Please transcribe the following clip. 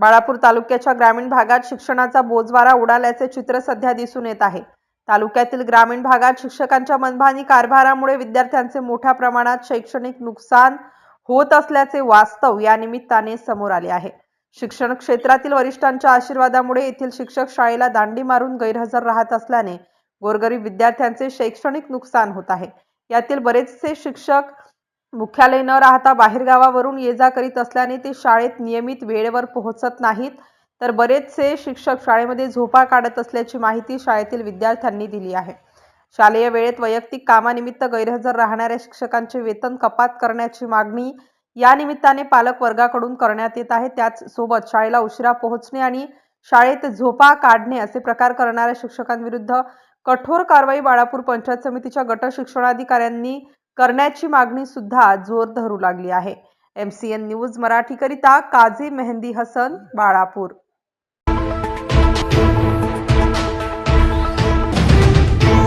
बाळापूर तालुक्याच्या ग्रामीण भागात शिक्षणाचा बोजवारा उडाल्याचे चित्र सध्या दिसून येत आहे. तालुक्यातील ग्रामीण भागात शिक्षकांच्या मनभानी कारभारामुळे विद्यार्थ्यांचे मोठ्या प्रमाणात शैक्षणिक नुकसान होत असल्याचे वास्तव या निमित्ताने समोर आले आहे. शिक्षण क्षेत्रातील वरिष्ठांच्या आशीर्वादामुळे येथील शिक्षक शाळेला दांडी मारून गैरहजर राहत असल्याने गोरगरीब विद्यार्थ्यांचे शैक्षणिक नुकसान होत आहे. यातील बरेचसे शिक्षक मुख्यालय न राहता बाहेरगावावरून ये जा करीत असल्याने ते शाळेत नियमित वेळेवर पोहोचत नाहीत. तर बरेचसे शिक्षक शाळेमध्ये झोपा काढत असल्याची माहिती शाळेतील विद्यार्थ्यांनी दिली आहे. शालेय वेळेत वैयक्तिक कामानिमित्त गैरहजर राहणाऱ्या शिक्षकांचे वेतन कपात करण्याची मागणी या निमित्ताने पालक वर्गाकडून करण्यात येत आहे. त्याचसोबत शाळेला उशिरा पोहोचणे आणि शाळेत झोपा काढणे असे प्रकार करणाऱ्या शिक्षकांविरुद्ध कठोर कारवाई बाळापूर पंचायत समितीच्या गट शिक्षणाधिकाऱ्यांनी करण्याची मागणी सुद्धा जोर धरू लागली आहे. एम सी एन न्यूज मराठीकरिता काझी मेहंदी हसन बाळापूर